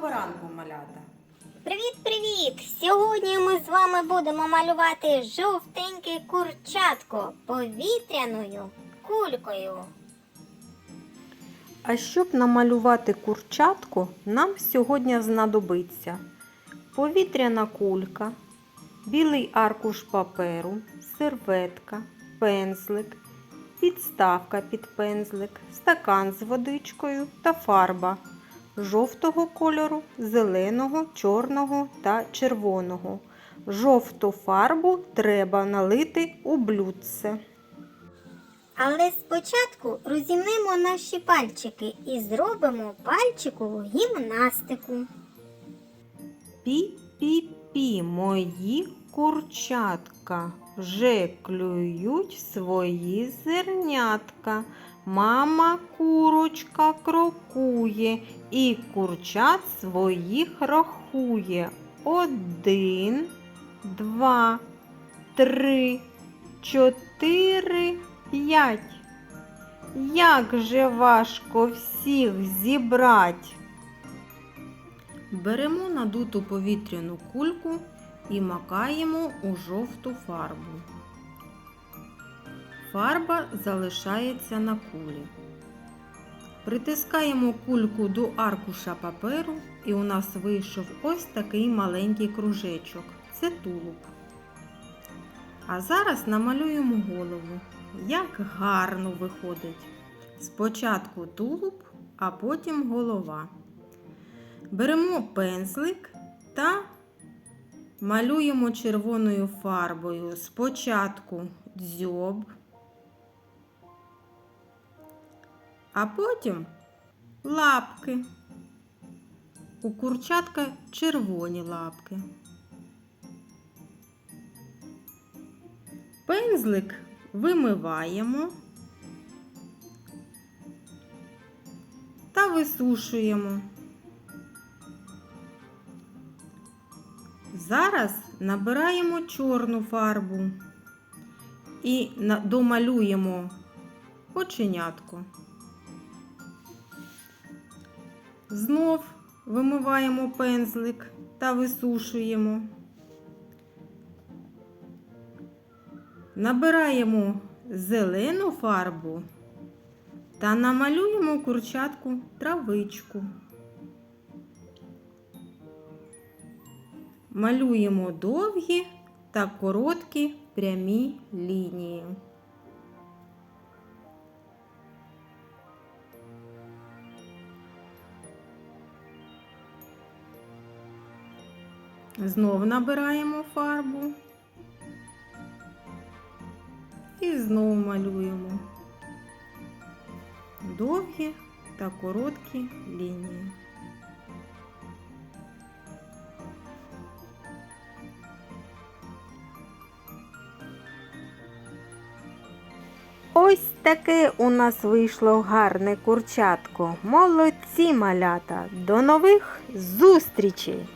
Доброго ранку, малята! Привіт-привіт! Сьогодні ми з вами будемо малювати жовтеньке курчатко повітряною кулькою. А щоб намалювати курчатку, нам сьогодні знадобиться повітряна кулька, білий аркуш паперу, серветка, пензлик, підставка під пензлик, стакан з водичкою та фарба жовтого кольору, зеленого, чорного та червоного. Жовту фарбу треба налити у блюдце. Але спочатку розімнемо наші пальчики і зробимо пальчикову гімнастику. Пі-пі-пі, мої курчатка вже клюють свої зернятка. Мама курочка крокує і курчат своїх рахує. Один, два, три, чотири, п'ять. Як же важко всіх зібрать. Беремо надуту повітряну кульку і макаємо у жовту фарбу. Фарба залишається на кулі. Притискаємо кульку до аркуша паперу, і у нас вийшов ось такий маленький кружечок. Це тулуб. А зараз намалюємо голову. Як гарно виходить. Спочатку тулуб, а потім голова. Беремо пензлик та малюємо червоною фарбою спочатку дзьоб, а потім лапки. У курчатка червоні лапки. Пензлик вимиваємо та висушуємо. Зараз набираємо чорну фарбу і домалюємо оченятко. Знов вимиваємо пензлик та висушуємо. Набираємо зелену фарбу та намалюємо курчатку травичку. Малюємо довгі та короткі прямі лінії. Знов набираємо фарбу і знову малюємо довгі та короткі лінії. Ось таке у нас вийшло гарне курчатко. Молодці малята. До нових зустрічей!